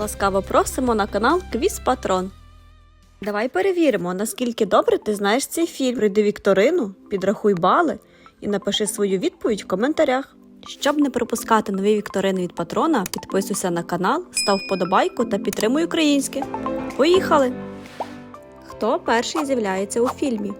Ласкаво просимо на канал Квіз Патрон. Давай перевіримо, наскільки добре ти знаєш цей фільм. Прийди вікторину, підрахуй бали і напиши свою відповідь в коментарях. Щоб не пропускати нові вікторини від патрона, підписуйся на канал, став вподобайку та підтримуй українське. Поїхали! Хто перший з'являється у фільмі?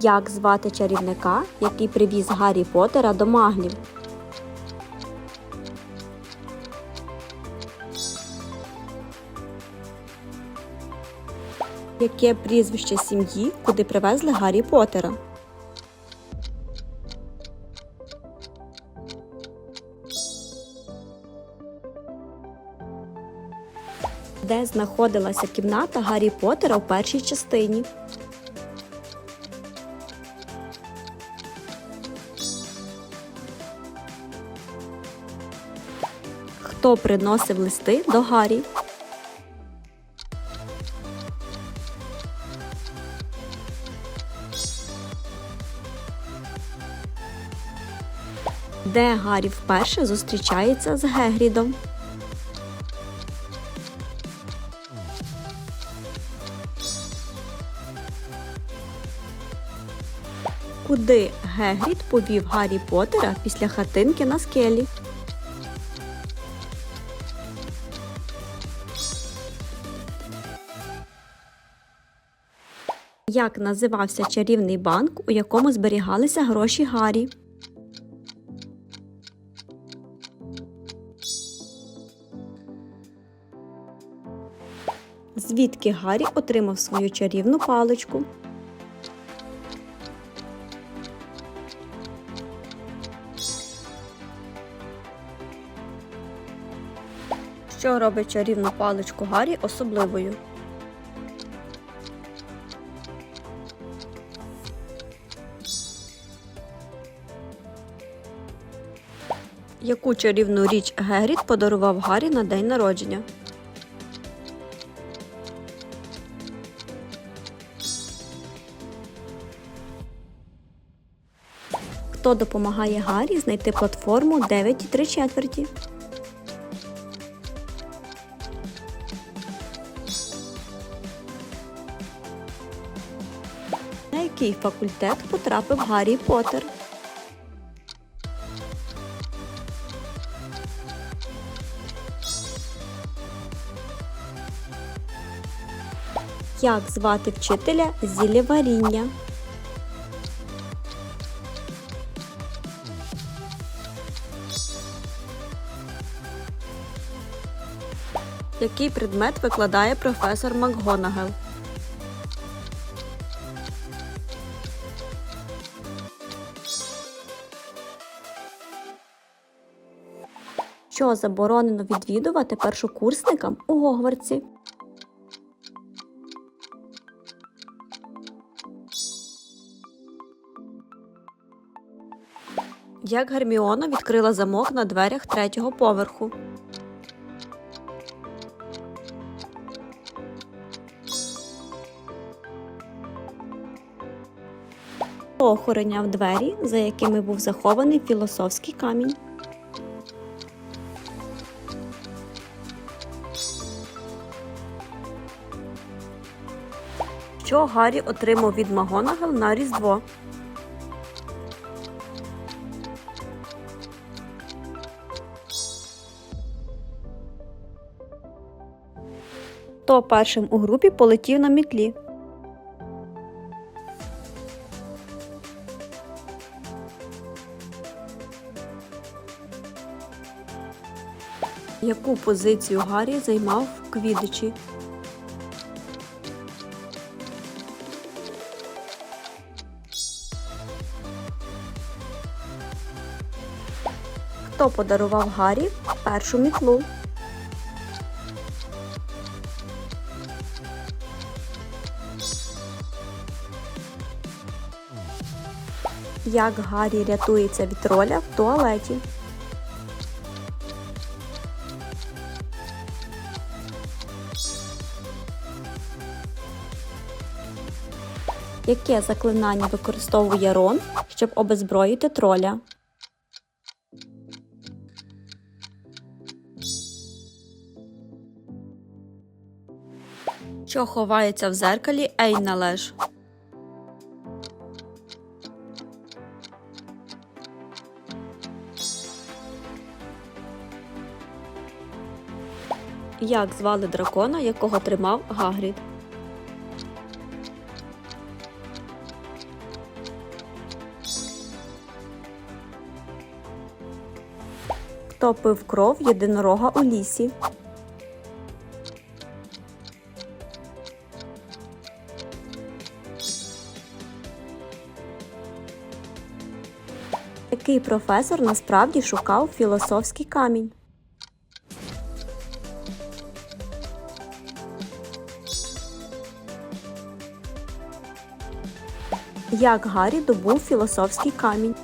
Як звати чарівника, який привіз Гаррі Поттера до маглів? Яке прізвище сім'ї, куди привезли Гаррі Поттера? Де знаходилася кімната Гаррі Поттера в першій частині? Хто приносив листи до Гаррі? Де Гаррі вперше зустрічається з Гегрідом? Куди Гегрід повів Гаррі Поттера після хатинки на скелі? Як називався чарівний банк, у якому зберігалися гроші Гаррі? Звідки Гаррі отримав свою чарівну паличку? Що робить чарівну паличку Гаррі особливою? Яку чарівну річ Гегрід подарував Гаррі на день народження? Хто допомагає Гаррі знайти платформу 9,3 четверті? На який факультет потрапив Гаррі Поттер? Як звати вчителя зіллєваріння? Який предмет викладає професор МакГонагел? Що заборонено відвідувати першокурсникам у Гогвартсі? Як Герміона відкрила замок на дверях третього поверху? Охороняв двері, за якими був захований філософський камінь? Що Гаррі отримав від Магонагел на Різдво? Хто першим у групі полетів на мітлі? Яку позицію Гаррі займав в квідичі? Хто подарував Гаррі першу мітлу? Як Гаррі рятується від троля в туалеті? Яке заклинання використовує Рон, щоб обезброїти троля? Що ховається в зеркалі Ейналеш? Як звали дракона, якого тримав Гагрід? Хто пив кров єдинорога у лісі? Який професор насправді шукав філософський камінь? Як Гаррі добув філософський камінь?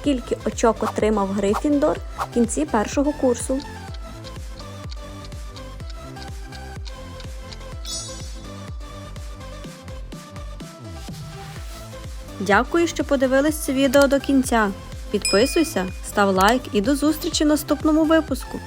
Скільки очок отримав Грифіндор в кінці першого курсу? Дякую, що подивились це відео до кінця. Підписуйся, став лайк і до зустрічі в наступному випуску.